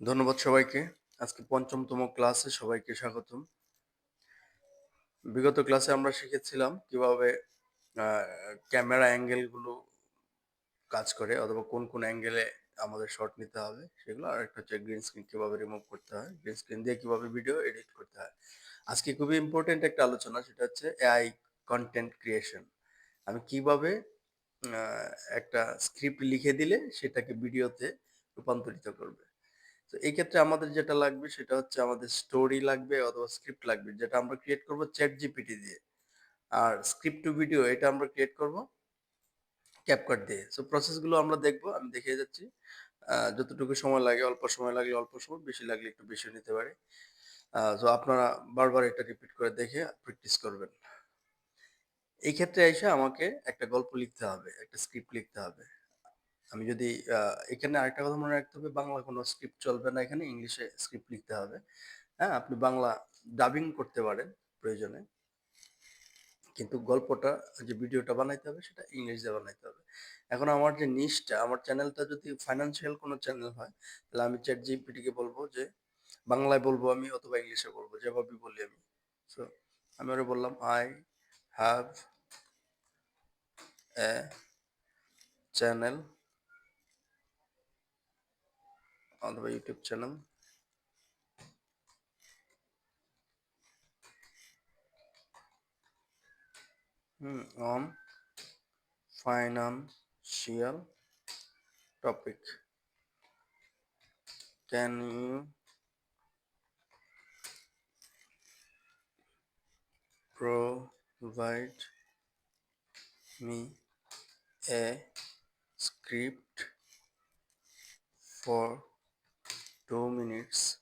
ধন্যবাদ সবাইকে। আজকে পঞ্চমতম ক্লাসে সবাইকে স্বাগতম। বিগত ক্লাসে আমরা শিখেছিলাম কীভাবে ক্যামেরা অ্যাঙ্গেলগুলো কাজ করে অথবা কোন কোন অ্যাঙ্গেলে আমাদের শট নিতে হবে, সেগুলো আর একটা হচ্ছে গ্রিন স্ক্রিন কীভাবে রিমুভ করতে হয় গ্রিন স্ক্রিন দিয়ে কীভাবে ভিডিও এডিট করতে হয়। আজকে খুবই ইম্পর্টেন্ট একটা আলোচনা, সেটা হচ্ছে এআই কন্টেন্ট ক্রিয়েশন আমি কীভাবে একটা স্ক্রিপ্ট লিখে দিলে সেটাকে ভিডিওতে রূপান্তরিত করবে। তো এই ক্ষেত্রে আমাদের যেটা লাগবে সেটা হচ্ছে আমাদের স্টোরি লাগবে অথবা স্ক্রিপ্ট লাগবে, যেটা আমরা ক্রিয়েট করব চ্যাট জিপিটি দিয়ে। আর স্ক্রিপ্ট টু ভিডিও এটা আমরা ক্রিয়েট করব ক্যাপকাট দিয়ে। সো প্রসেসগুলো আমরা দেখব, আমি দেখিয়ে যাচ্ছি। যতটুকু সময় লাগে, অল্প সময় লাগলে অল্প সময়, বেশি লাগলে একটু বেশি নিতে পারে। তো আপনারা বারবার এটা রিপিট করে দেখে প্র্যাকটিস করবেন। এই ক্ষেত্রে এসে আমাকে একটা গল্প লিখতে হবে, একটা স্ক্রিপ্ট লিখতে হবে। আমি যদি এখানে আরেকটা কথা মনে রাখতে হবে, বাংলা কোনো স্ক্রিপ্ট চলবে না এখানে, ইংলিশে স্ক্রিপ্ট লিখতে হবে। হ্যাঁ আপনি বাংলা ডাবিং করতে পারেন প্রয়োজনে। কিন্তু গল্পটা, যে ভিডিওটা বানাইতে হবে, সেটা ইংলিশে বানাইতে হবে। এখন আমার যে নিশটা আমার চ্যানেলটা যদি ফাইন্যান্সিয়াল কোনো চ্যানেল হয়, তাহলে আমি চ্যাট জিপিটিকে বলব যে, বাংলায় বলব আমি অথবা ইংলিশে বলব, যেভাবে বলি আমি। সো আমি ওরা বললাম আই হ্যাভ এ চ্যানেল অথবা YouTube channel on financial topic can you provide me a script for two minutes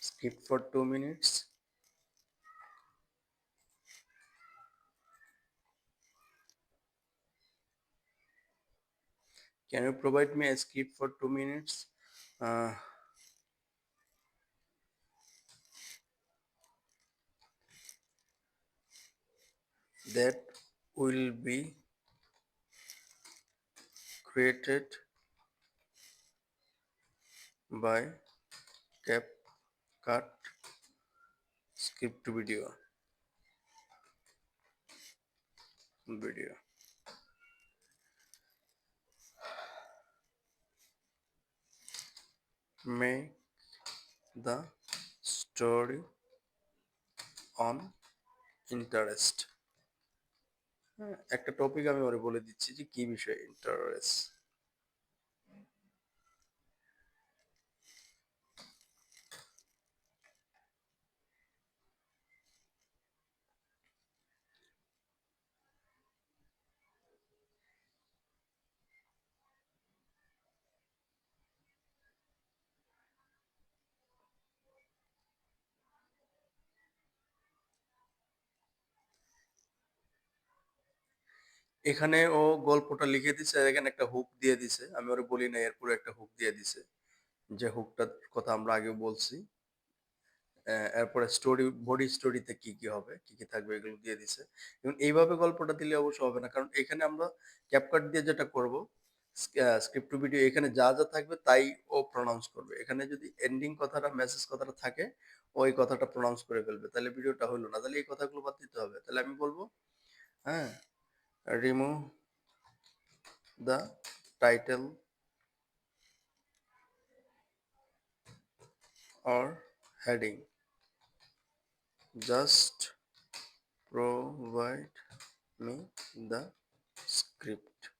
skip for two minutes. Can you provide me a skip for two minutes? Uh, that will be created by CapCut script video video make the story on interest হ্যাঁ, একটা topic আমি ওরে বলে দিচ্ছি যে কি বিষয়ে interest এখানে ও গল্পটা লিখে দিছে এখানে একটা হুক দিয়ে দিছে। আমি ওরে বলি না এরপরে একটা হুক দিয়ে দিছে। যে হুকটার কথা আমরা আগে বলছি। এরপরে স্টোরি, বডি স্টোরিতে কি কি হবে, কি কি থাকবে, এগুলো দিয়ে দিছে। এবং এইভাবে গল্পটা দিলে অবশ্য হবে না, কারণ এখানে আমরা ক্যাপকাট দিয়ে যেটা করব স্ক্রিপ্ট টু ভিডিও এখানে যা যা থাকবে তাই ও প্রনাউন্স করবে। এখানে যদি এন্ডিং কথাটা মেসেজ কথাটা থাকে ওই কথাটা প্রনাউন্স করে ফেলবে। তাহলে ভিডিওটা হলো না। তাহলে এই কথাগুলো বাদ দিতে হবে। তাহলে আমি বলব হ্যাঁ remove the title or heading just provide me the script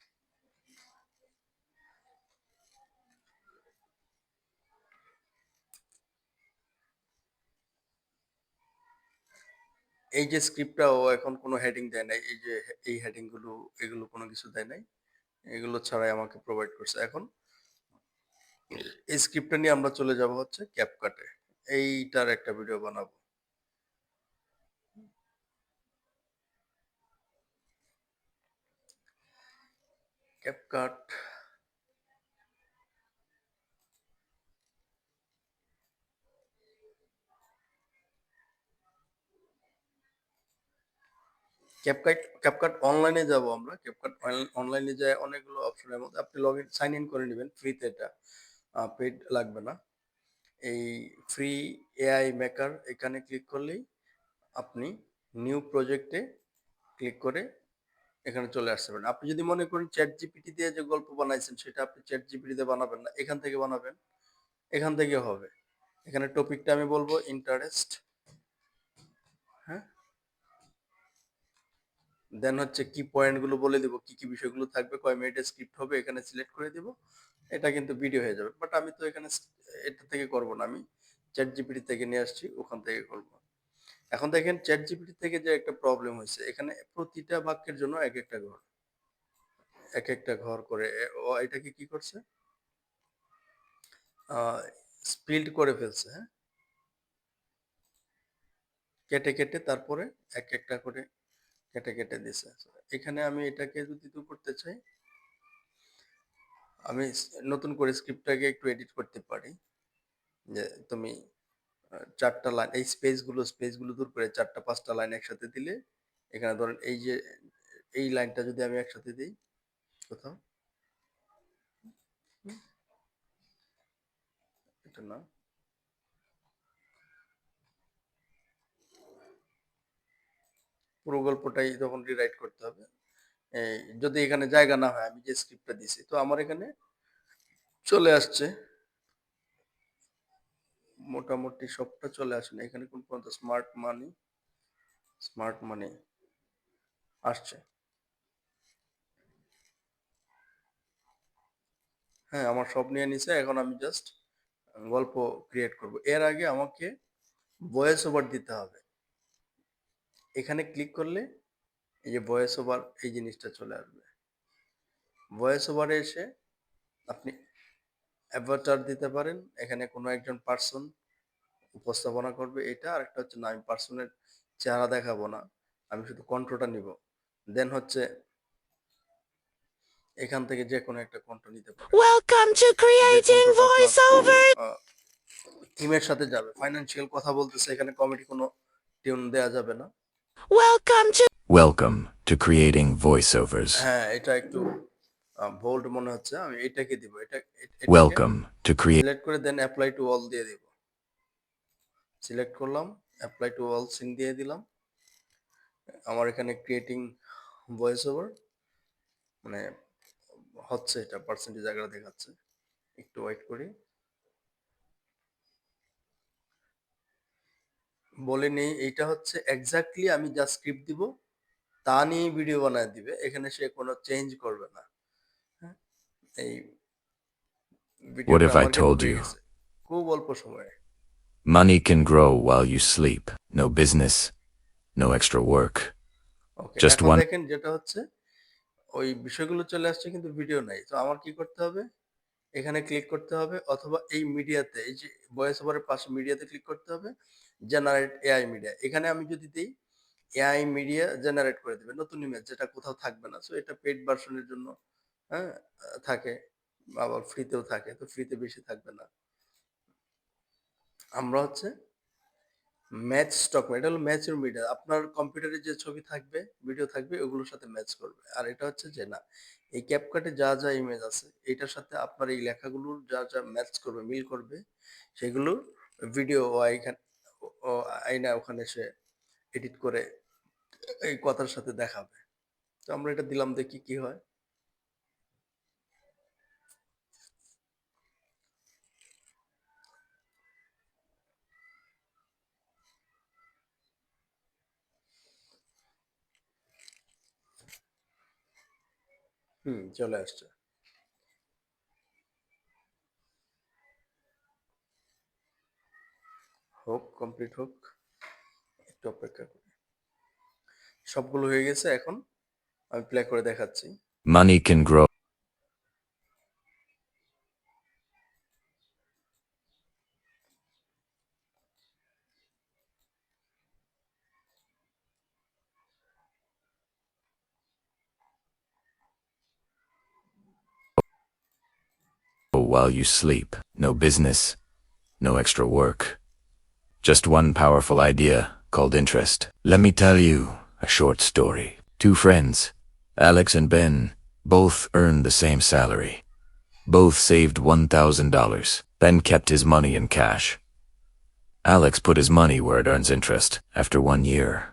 এই যে স্ক্রিপ্টটা ও এখন কোনো হেডিং দেয় নাই, এই যে এই হেডিংগুলো এগুলো কোনো কিছু দেয় নাই, এগুলো ছাড়াই আমাকে প্রোভাইড করছে। এখন এই স্ক্রিপ্টটা নিয়ে আমরা চলে যাব হচ্ছে ক্যাপকাটে এইটার একটা ভিডিও বানাবো। ক্যাপকাট ক্যাপকাট ক্যাপকাট অনলাইনে যাব আমরা। ক্যাপকাট অনলাইনে যায় অনেকগুলো অপশনের মধ্যে আপনি লগ ইন সাইন ইন করে নেবেন। ফ্রিতে এটা পেড লাগবে না। এই ফ্রি এআই মেকার এখানে ক্লিক করলেই আপনি নিউ প্রজেক্টে ক্লিক করে এখানে চলে আসতে পারেন আপনি যদি মনে করেন চ্যাট জিপিটি দিয়ে যে গল্প বানাইছেন, সেটা আপনি চ্যাট জিপিটিতে বানাবেন না, এখান থেকে বানাবেন, এখান থেকে হবে। এখানে টপিকটা আমি বলব ইন্টারেস্ট দেন হচ্ছে কি পয়েন্টগুলো বলে দিব, কি কি বিষয়গুলো থাকবে, কয় মিনিটের স্ক্রিপ্ট হবে, এখানে সিলেক্ট করে দিব, এটা কিন্তু ভিডিও হয়ে যাবে। বাট আমি তো এখানে এটা থেকে করব না, আমি চ্যাট জিপিটি থেকে নিয়ে আসছি, ওখান থেকে করব। এখন দেখেন চ্যাট জিপিটি থেকে যে একটা প্রবলেম হয়েছে, এখানে প্রতিটা বাক্যের জন্য এক একটা ঘর, এক একটা ঘর করে ও এটাকে কি করছে? স্পিল্ড করে ফেলছে হ্যাঁ? কেটে কেটে তারপরে এক একটা করে কেটে কেটে দিছে। এখানে আমি এটাকে যদি করতে চাই, আমি নতুন করে স্ক্রিপ্টটাকে একটু এডিট করতে পারি। যে তুমি চারটা লাইন এই স্পেসগুলো স্পেসগুলো দূর করে চারটা, পাঁচটা লাইন একসাথে দিলে, এখানে ধরেন এই যে, এই লাইনটা যদি আমি একসাথে দিই, কোথাও? এটা না পুরো গল্পটাই তখন রিরাইট করতে হবে। যদি এখানে জায়গা না হয়, আমি যে স্ক্রিপ্টটা দিছি তো আমার এখানে চলে আসছে। মোটামুটি সবটা চলে আসে না। এখানে কোন পর্যন্ত স্মার্ট মানি স্মার্ট মানি আসছে। হ্যাঁ আমার সব নিয়ে নিছে, এখন আমি জাস্ট গল্প ক্রিয়েট করব। এর আগে আমাকে ভয়েস ওভার দিতে হবে। এখানে ক্লিক করলে এই যে ভয়েস ওভার এই জিনিসটা চলে আসবে। ভয়েস ওভারে এসে আপনি অ্যাভাটার দিতে পারেন। এখানে কোনো একজন পার্সন উপস্থাপনা করবে এটা আর একটা হচ্ছে না আমি পার্সনের চেহারা দেখাবো না আমি শুধু কণ্ঠটা নিব। দেন হচ্ছে এখান থেকে যে কোনো একটা কণ্ঠ নিতে পারেন Welcome to creating voiceover. থিমের সাথে যাবে। ফাইনান্সিয়াল কথা বলতেছে এখানে কমেডি কোনো টিউন দেয়া যাবে না। Welcome to Welcome to creating voiceovers. হ্যাঁ এটা একটু বোল্ড মনে হচ্ছে আমি এটাকে দিব এটা Welcome to create সিলেক্ট করে দেন অ্যাপ্লাই টু অল দিয়ে দিব। সিলেক্ট করলাম অ্যাপ্লাই টু অল সিন দিয়ে দিলাম। আমার এখানে ক্রিয়েটিং ভয়েস ওভার মানে হচ্ছে এটা পার্সেন্টেজ আগে দেখাচ্ছে। একটু ওয়েট করি। বলে নেই এইটা হচ্ছে এক্স্যাক্টলি আমি যা স্ক্রিপ্ট দিব তা নিয়ে ভিডিও বানায় দিবে এখানে সে কোনো চেঞ্জ করবে না হ্যাঁ? এই What if I told you? খুব অল্প সময়ে money can grow while you sleep. No business, no extra work. Just one- দেখেন যেটা হচ্ছে ওই বিষয়গুলো চলে আসছে কিন্তু ভিডিও নাই তো আমার কি করতে হবে এখানে ক্লিক করতে হবে অথবা এই মিডিয়াতে এই যে ভয়েস ওভারের পাশে মিডিয়াতে ক্লিক করতে হবে জেনারেট এআই মিডিয়া এখানে আমি যদি দিই এআই মিডিয়া জেনারেট করে দেবে। নতুন ইমেজ যেটা কোথাও থাকবে না। সো এটা পেড ভার্সনের জন্য হ্যাঁ থাকে। আবার ফ্রিতেও থাকে। তো ফ্রিতে বেশি থাকবে না। আমরা হচ্ছে ম্যাচ স্টক এটা হলো ম্যাচের মিডিয়া আপনার কম্পিউটারে যে ছবি থাকবে ভিডিও থাকবে, ওগুলোর সাথে ম্যাচ করবে। আর এটা হচ্ছে যে না, এই ক্যাপকাটে যা যা ইমেজ আছে, এটার সাথে আপনার এই লেখাগুলোর যা যা ম্যাচ করবে, মিল করবে সেগুলো ভিডিও এখানে আইনা ওখানে সে এডিট করে এই কথার সাথে দেখাবে তো আমরা এটা দিলাম দেখি কি হয়। হুম, চলে আসছে। হোক কমপ্লিট হোক একটু অপেক্ষা করি। সবগুলো হয়ে গেছে এখন আমি প্লে করে দেখাচ্ছি। Money can grow While you sleep, no business, no extra work. Just one powerful idea called interest. Let me tell you a short story. Two friends, Alex and Ben, both earned the same salary. Both saved $1,000. Ben kept his money in cash. Alex put his money where it earns interest after one year.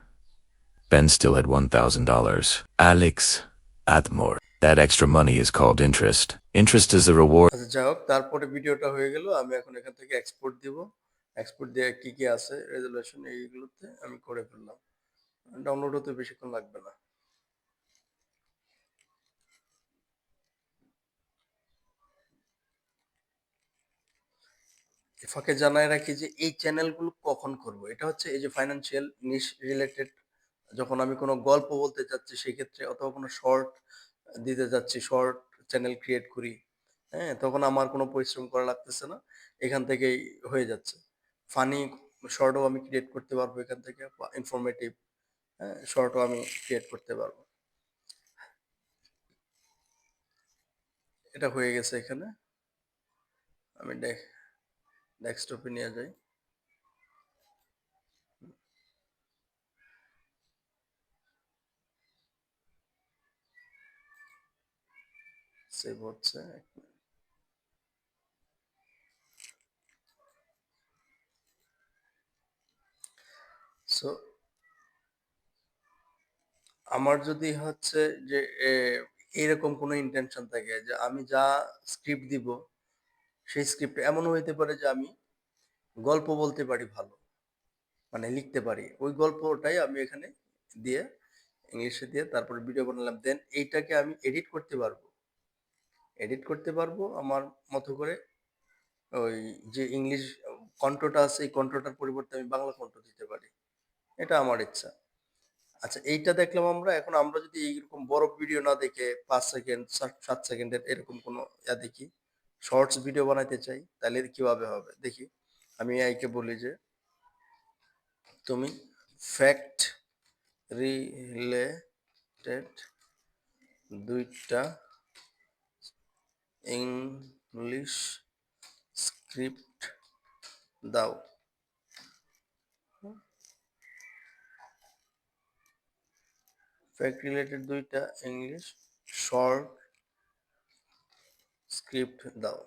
Ben still had $1,000. Alex had more. That extra money is called interest. Interest is a reward আচ্ছা যাই হোক তারপরে ভিডিওটা হয়ে গেল আমি এখন এখান থেকে এক্সপোর্ট দিব Export দিয়ে কি কি আছে রেজুলেশন এইগুলোতে আমি করে ফেললাম। ডাউনলোড হতে বেশিক্ষণ লাগবে না। ফাঁকে জানায় রাখি যে এই চ্যানেলগুলো কখন করব? এটা হচ্ছে এই যে ফাইনান্সিয়াল নিশ রিলেটেড যখন আমি কোনো গল্প বলতে চাচ্ছি সেক্ষেত্রে অথবা কোনো শর্ট দিতে যাচ্ছি শর্ট চ্যানেল ক্রিয়েট করি হ্যাঁ তখন আমার কোনো পরিশ্রম করা লাগতেছে না, এখান থেকেই হয়ে যাচ্ছে। ফানি শর্টও আমি ক্রিয়েট করতে পারব এখান থেকে ইনফরমেটিভ হ্যাঁ শর্টও আমি ক্রিয়েট করতে পারব। এটা হয়ে গেছে এখানে। আমি ডেস্কটপে নিয়ে যাই। সেভ হচ্ছে। সো আমার যদি হচ্ছে যে এ, এরকম কোনো ইন্টেনশন থাকে যে আমি যা স্ক্রিপ্ট দিব সেই স্ক্রিপ্ট এমনও হইতে পারে যে আমি গল্প বলতে পারি ভালো। মানে লিখতে পারি। ওই গল্পটাই আমি এখানে দিয়ে ইংলিশে দিয়ে তারপর ভিডিও বানালাম। দেন এইটাকে আমি এডিট করতে পারব। এডিট করতে পারব আমার মতো করে। ওই যে ইংলিশ কণ্ঠটা আছে এই কণ্ঠটার পরিবর্তে আমি বাংলা কণ্ঠ দিতে পারি। এটা আমার ইচ্ছা। আচ্ছা এইটা দেখলাম আমরা, এখন আমরা যদি এইরকম বড় ভিডিও না দেখে পাঁচ সেকেন্ড সাত সেকেন্ডের এরকম কোনো ইয়া দেখি শর্টস ভিডিও বানাইতে চাই, তাহলে কীভাবে হবে? দেখি, আমি আইকে বলি যে, তুমি ফ্যাক্ট রিলেটেড দুইটা ইংলিশ স্ক্রিপ্ট দাও। ফ্যাক্ট রিলেটেড দুইটা ইংলিশ শর্ট স্ক্রিপ্ট দাও।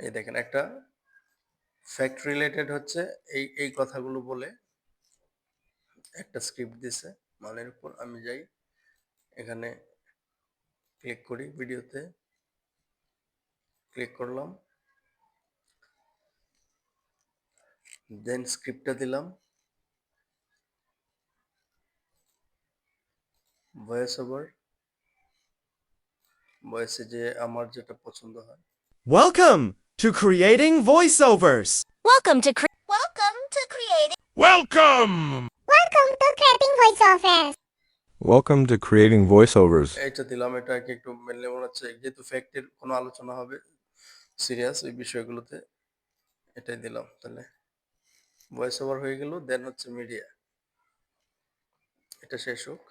এই দেখেন একটা ফ্যাক্ট রিলেটেড হচ্ছে, এই এই কথাগুলো বলে একটা স্ক্রিপ্ট দিছে মালের উপর আমি যাই, এখানে ক্লিক করি ভিডিওতে ক্লিক করলাম দেন স্ক্রিপ্টটা দিলাম ভয়েস ওভার ভয়েসে যে আমার যেটা পছন্দ হয় Welcome to Creating Voiceovers. Welcome to cre- Welcome to creating. Welcome! Welcome to creating voiceovers. Welcome to Creating Voiceovers. এইটা দিলাম এটাকে একটু মেনলি মনে হচ্ছে যেহেতু ফ্যাক্টের কোনো আলোচনা হবে সিরিয়াস ওই বিষয়গুলোতে এটাই দিলাম, তাহলে ভয়েস ওভার হয়ে গেল দেন হচ্ছে মিডিয়া এটা শেষ হোক।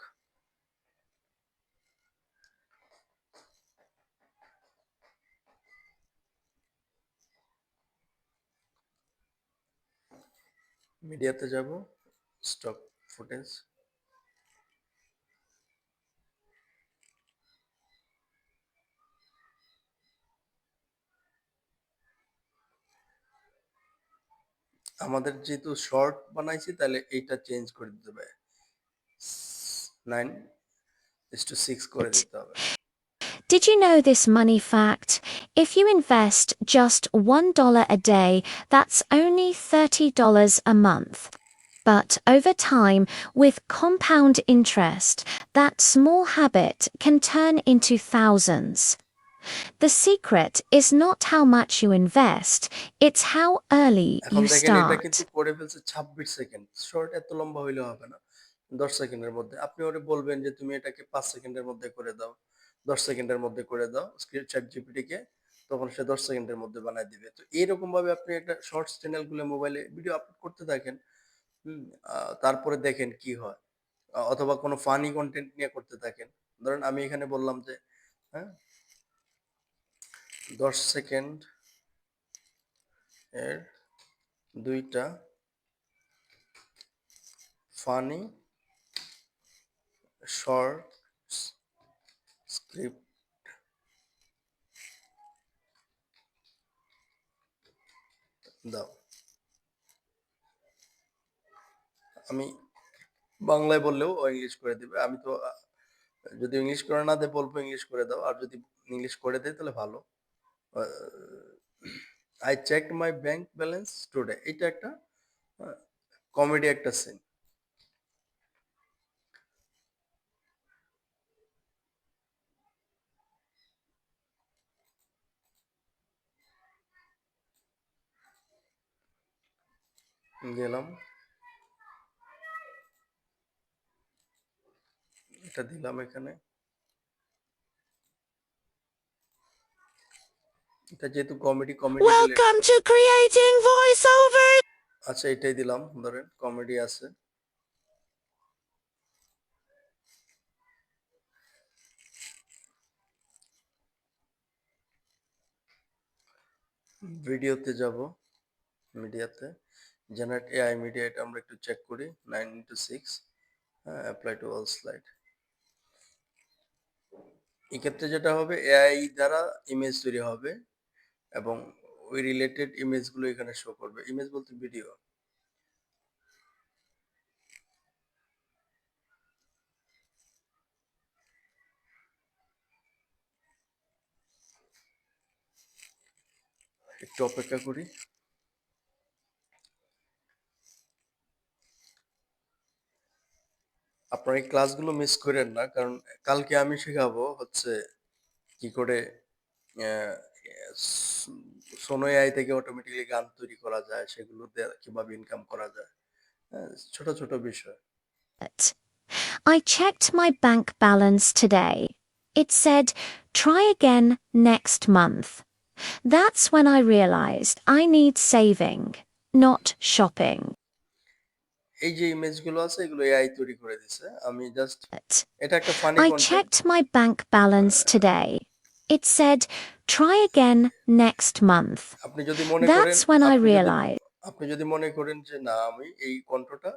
মিডিয়াতে যাব স্টক ফুটেজ আমাদের যেহেতু শর্ট বানাইছি তাহলে এইটা চেঞ্জ করে দিতে হবে নাইন ইস টু সিক্স করে দিতে হবে Did you know this money fact? If you invest just $1 a day, that's only $30 a month. But over time, with compound interest, that small habit can turn into thousands. The secret is not how much you invest, it's how early এখন you দেখেন এটা কিন্তু start. করে ফেলছে ছাব্বিশ second. Short এত লম্বা হইলে হবে না দশ সেকেন্ডের মধ্যে। আপনি ওরে বলবেন যে তুমি এটাকে পাঁচ সেকেন্ডের মধ্যে করে দাও দশ সেকেন্ডের মধ্যে করে দাও চ্যাট জিপিটিকে তখন সে দশ সেকেন্ডের মধ্যে বানায় দিবে। তো এইরকম ভাবে আপনি একটা শর্টস চ্যানেলগুলো মোবাইলে ভিডিও আপলোড করতে থাকেন হুম, আহ, তারপরে দেখেন কি হয়। আহ, অথবা কোনো ফানি কন্টেন্ট নিয়ে করতে থাকেন। ধরেন আমি এখানে বললাম যে হ্যাঁ দশ সেকেন্ড এর দুইটা ফানি শর্ট স্ক্রিপ্ট দাও। আমি বাংলায় বললেও ও ইংলিশ করে দিবে। আমি তো যদি ইংলিশ করে না দেয়, বলব ইংলিশ করে দাও। আর যদি ইংলিশ করে দেয়, তাহলে ভালো। I check my bank balance today এটা একটা কমেডি একটা সিন গেলাম। এটা দিলাম এখানে। এটা যেহেতু comedy comedy Welcome to Creating Voiceovers! আচ্ছা এটাই দিলাম ধরেন কমেডি আছে। ভিডিওতে যাব মিডিয়াতে জেনারেট এআই মিডিয়া এটা আমরা একটু চেক করি। Nine into six apply to all slide এক্ষেত্রে যেটা হবে এআই দ্বারা ইমেজ তৈরি হবে। এবং ওই রিলেটেড ইমেজগুলো এখানে শো করবে। ইমেজ বলতে ভিডিও একটু অপেক্ষা করি। আপনার এই ক্লাসগুলো মিস করেন না, কারণ কালকে আমি শেখাবো হচ্ছে কি করে সোনো এআই থেকে অটোমেটিক্যালি গান তৈরি করা যায় সেগুলো কীভাবে ইনকাম করা যায় হ্যাঁ, ছোট ছোট বিষয় I checked my bank balance today. It said, try again next month. That's when I realized I need saving, not shopping. এই যে ইমেজগুলো আছে এগুলো এআই তৈরি করে দিছে আমি জাস্ট এটা একটা funny I checked my bank balance today. It said, try again next month. আপনি যদি মনে করেন That's when I আপনি যদি- realized. আপনি যদি মনে করেন যে না আমি এই কন্ট্রোটা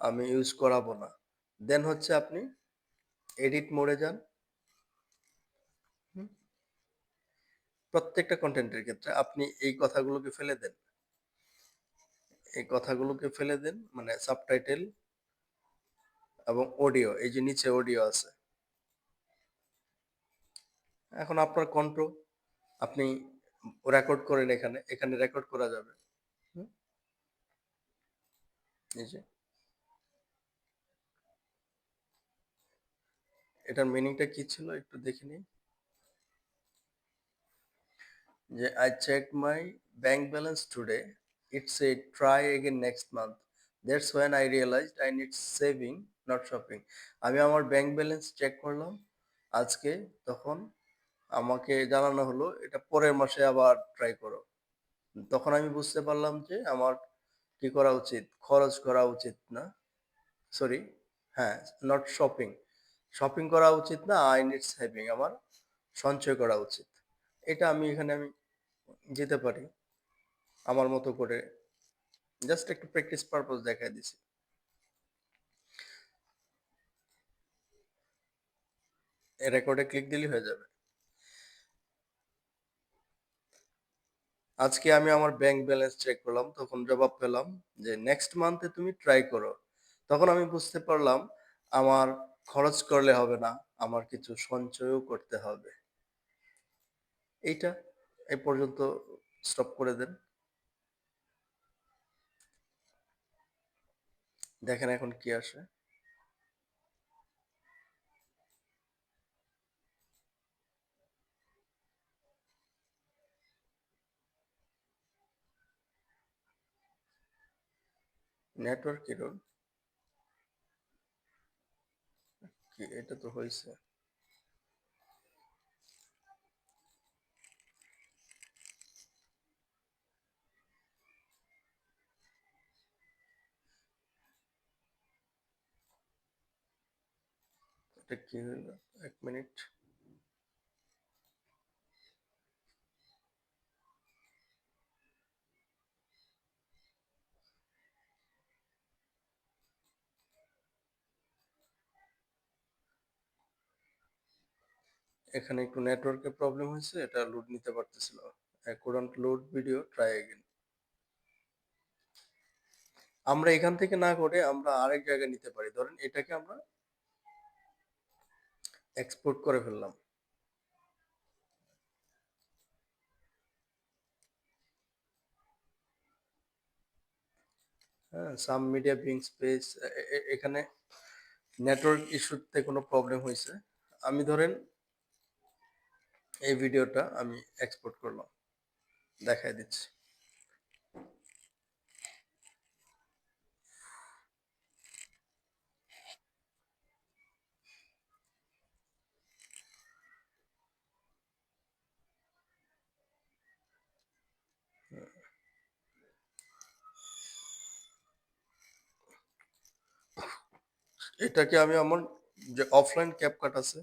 আমি ইউজ করাবো না দেন হচ্ছে আপনি এডিট মোডে যান হুম? প্রত্যেকটা কন্টেন্টের ক্ষেত্রে আপনি এই কথাগুলোকে ফেলে দেন এই কথাগুলোকে ফেলে দেন মানে সাবটাইটেল এবং অডিও এই যে নিচে অডিও আছে এখন আপনার কন্ট্রো আপনি রেকর্ড করেন এখানে এখানে রেকর্ড করা যাবে। এটার মিনিংটা কি ছিল? একটু দেখে নিই। যে I check my bank balance today it's a try again next month that's when I realised I need saving not shopping আমি আমার ব্যাংক ব্যালেন্স চেক করলাম। আজকে, তখন আমাকে জানানো হলো, এটা পরের মাসে আবার ট্রাই করো। তখন আমি বুঝতে পারলাম যে আমার কি করা উচিত, খরচ করা উচিত না। সরি হ্যাঁ নট শপিং শপিং করা উচিত না আই নিড সেভিং আমার সঞ্চয় করা উচিত। এটা আমি এখানে আমি যেতে পারি, আমার মতো করে। জাস্ট একটু প্র্যাকটিস পারপোজ দেখাই দিছি। রেকর্ডে ক্লিক দিলেই হয়ে যাবে। আজকে আমি আমার ব্যাংক ব্যালেন্স চেক করলাম, তখন জবাব পেলাম যে নেক্সট মান্থে তুমি ট্রাই করো। তখন আমি বুঝতে পারলাম আমার খরচ করলে হবে না, আমার কিছু সঞ্চয়ও করতে হবে। এইটা এ পর্যন্ত স্টপ করে দেন। দেখেন এখন কি আসে। নেটওয়ার্ক এরর কি এটা তো হয়েছে। কি এক মিনিট। এখানে একটু নেটওয়ার্কের প্রবলেম হয়েছে, এটা লোড নিতে পারতেছিল couldn't load video try again. আমরা এখান থেকে না করে আমরা আরেক জায়গায় নিতে পারি। ধরেন এটাকে আমরা এক্সপোর্ট করে ফেললাম। সাম মিডিয়া বিং স্পেস এখানে নেটওয়ার্ক ইস্যুতে কোনো প্রবলেম হয়েছে। আমি ধরেন এই ভিডিওটা আমি এক্সপোর্ট করলাম। দেখাই দিচ্ছি। এটাকে আমি আমার যে অফলাইন ক্যাপকাট আছে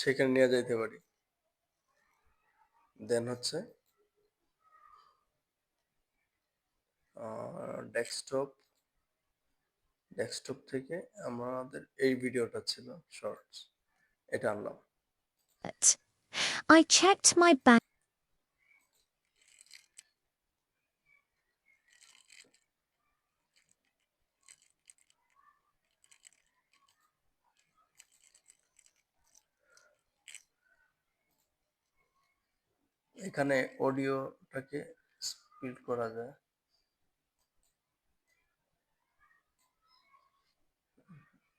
সেখানে নিয়ে যাইতে পারি দেন হচ্ছে ডেস্কটপ ডেস্কটপ থেকে আমাদের এই ভিডিওটা ছিল শর্টস এটা আনলাম I checked my bank. এখানে অডিওটাকে স্পিড করা যায়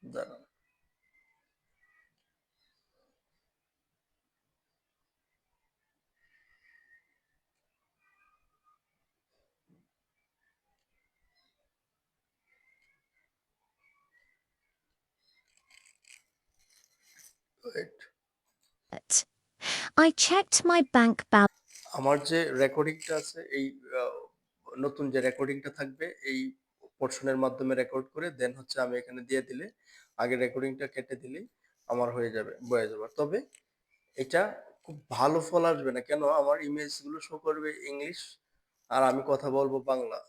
দাঁড়ান. I checked my bank balance. আমার যে রেকর্ডিংটা আছে, এই নতুন যে রেকর্ডিংটা থাকবে, এই পোর্শনের মাধ্যমে রেকর্ড করে দেন হচ্ছে আমি এখানে দিয়ে দিলে, আগে রেকর্ডিংটা কেটে দিলেই আমার হয়ে যাবে, বয়ে যাবে। তবে এটা খুব ভালো ফল আসবে না। কেন? আমার ইমেজগুলো শো করবে ইংলিশ আর আমি কথা বলব বাংলা।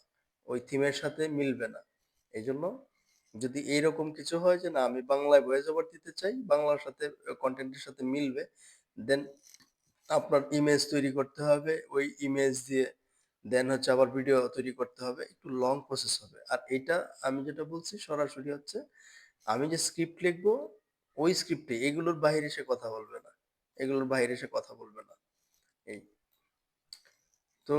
ওই থিমের সাথে মিলবে না। এই জন্য যদি এইরকম কিছু হয় যে, না, আমি বাংলায় ভয়েস ওভার দিতে চাই, বাংলার সাথে কন্টেন্টের সাথে মিলবে দেন আপনার ইমেজ তৈরি করতে হবে, ওই ইমেজ দিয়ে দেন হচ্ছে আবার ভিডিও তৈরি করতে হবে, একটু লং প্রসেস হবে। আর এটা আমি যেটা বলছি সরাসরি হচ্ছে, আমি যে স্ক্রিপ্ট লিখব, ওই স্ক্রিপ্টে এগুলোর বাইরে সে কথা বলবে না, এগুলোর বাইরে সে কথা বলবে না, এই। তো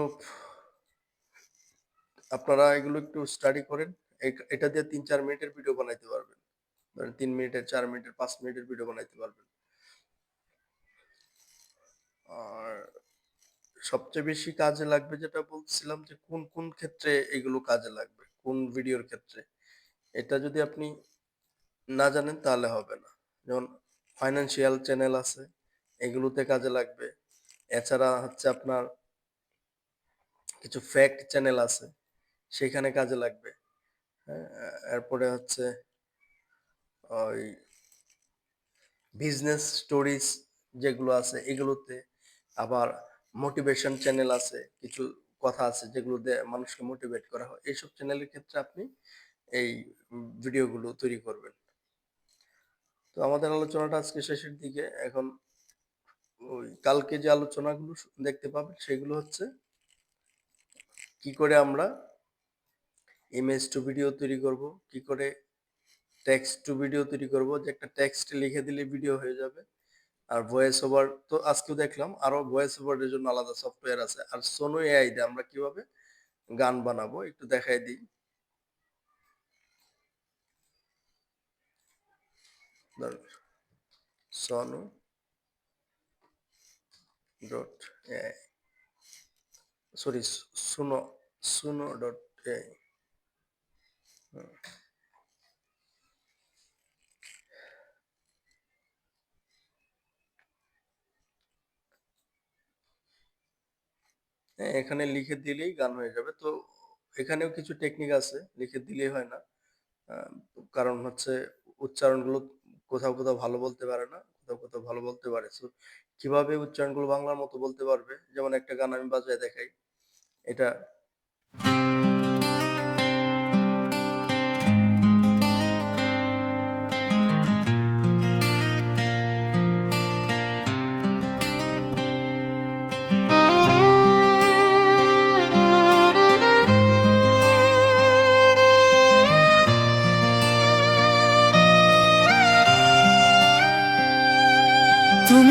আপনারা এগুলো একটু স্টাডি করেন এটা দিয়ে তিন চার মিনিটের ভিডিও বানাইতে পারবেন তিন মিনিটের, চার মিনিটের, পাঁচ মিনিটের ভিডিও বানাইতে পারবেন। আর সবচেয়ে বেশি কাজে লাগবে যেটা বলছিলাম যে কোন কোন ক্ষেত্রে এগুলো কাজে লাগবে, কোন ভিডিওর ক্ষেত্রে? এটা যদি আপনি না জানেন তাহলে হবে না। যেমন ফাইন্যান্সিয়াল চ্যানেল আছে, এগুলোতে কাজে লাগবে। এছাড়া হচ্ছে আপনার কিছু ফ্যাক্ট চ্যানেল আছে, সেখানে কাজে লাগবে। হ্যাঁ এরপরে হচ্ছে ওই বিজনেস স্টোরিজ যেগুলো আছে, এগুলোতে আবার মোটিভেশন চ্যানেল আছে, কিছু কথা আছে যেগুলো মানুষকে মোটিভেট করা হয়। এইসব চ্যানেলের ক্ষেত্রে আপনি এই ভিডিওগুলো তৈরি করবেন। তো আমাদের আলোচনাটা আজকে শেষের দিকে। এখন ওই কালকে যে আলোচনাগুলো দেখতে পাবেন সেগুলো হচ্ছে কি করে আমরা ইমেজ টু ভিডিও তৈরি করব, কি করে টেক্সট টু ভিডিও তৈরি করব, যে একটা টেক্সট লিখে দিলে ভিডিও হয়ে যাবে। আর ভয়েস ওভার তো আজকেও দেখলাম, আরও ভয়েস ওভারের জন্য আলাদা সফটওয়্যার আছে। আর সোনো এআই দিয়ে আমরা কীভাবে গান বানাবো একটু দেখাই দিই। Sonu dot AI sorry Suno Suno dot AI এখানে লিখে দিলেই গান হয়ে যাবে। তো এখানেও কিছু টেকনিক আছে, লিখে দিলেই হয় না। কারণ হচ্ছে উচ্চারণগুলো কোথাও কোথাও ভালো বলতে পারে না, কোথাও কোথাও ভালো বলতে পারে। তো কীভাবে উচ্চারণগুলো বাংলার মতো বলতে পারবে? যেমন একটা গান আমি বাজায় দেখাই। এটা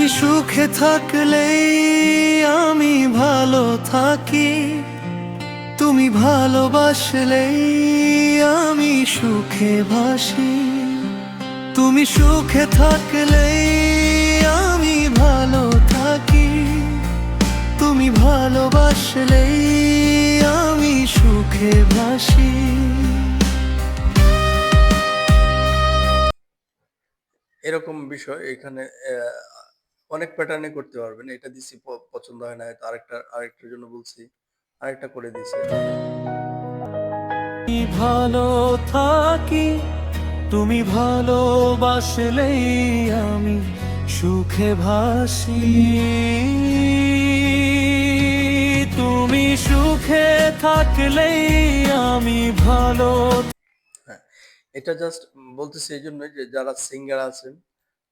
সুখে থাকলেই আমি ভালো থাকি। তুমি ভালোবাসলেই আমি সুখে ভাসি। তুমি সুখে থাকলেই আমি ভালো থাকি। তুমি ভালোবাসলেই আমি সুখে ভাসি। এরকম বিষয় এখানে অনেক প্যাটার্নে করতে পারবেন। এটা দিছি পছন্দ হয় না হয়তো আরেকটা আরেকটার জন্য বলছি। আরেকটা করে দিছি। ভালো থাকি তুমি ভালোবাসলেই আমি সুখে ভাসি। তুমি সুখে থাকলেই আমি ভালো হ্যাঁ এটা জাস্ট বলতেছি এই জন্যই যে যারা সিঙ্গার আছেন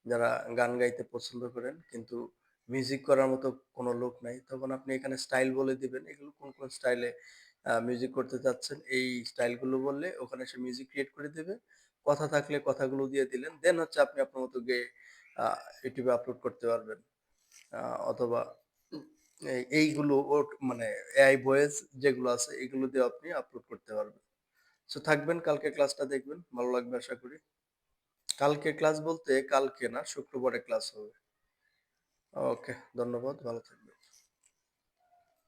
যারা গান গাইতে পছন্দ করেন, কিন্তু মিউজিক করার মতো কোনো লোক নাই, তখন আপনি এখানে স্টাইল বলে দিবেন, এগুলো কোন কোন স্টাইলে মিউজিক করতে চাচ্ছেন, এই স্টাইলগুলো বললে ওখানে সে মিউজিক ক্রিয়েট করে দেবে, কথা থাকলে কথাগুলো দিয়ে দিলেন দেন হচ্ছে আপনি আপনার মতো গিয়ে ইউটিউবে আপলোড করতে পারবেন। অথবা এই- এইগুলো মানে এআই ভয়েস যেগুলো আছে, এগুলো দিয়ে আপনি আপলোড করতে পারবেন। সো থাকবেন, কালকে ক্লাসটা দেখবেন, ভালো লাগবে আশা করি। কালকে ক্লাস বলতে কালকে না শুক্রবারে ক্লাস হবে। ওকে ধন্যবাদ ভালো থাকবেন।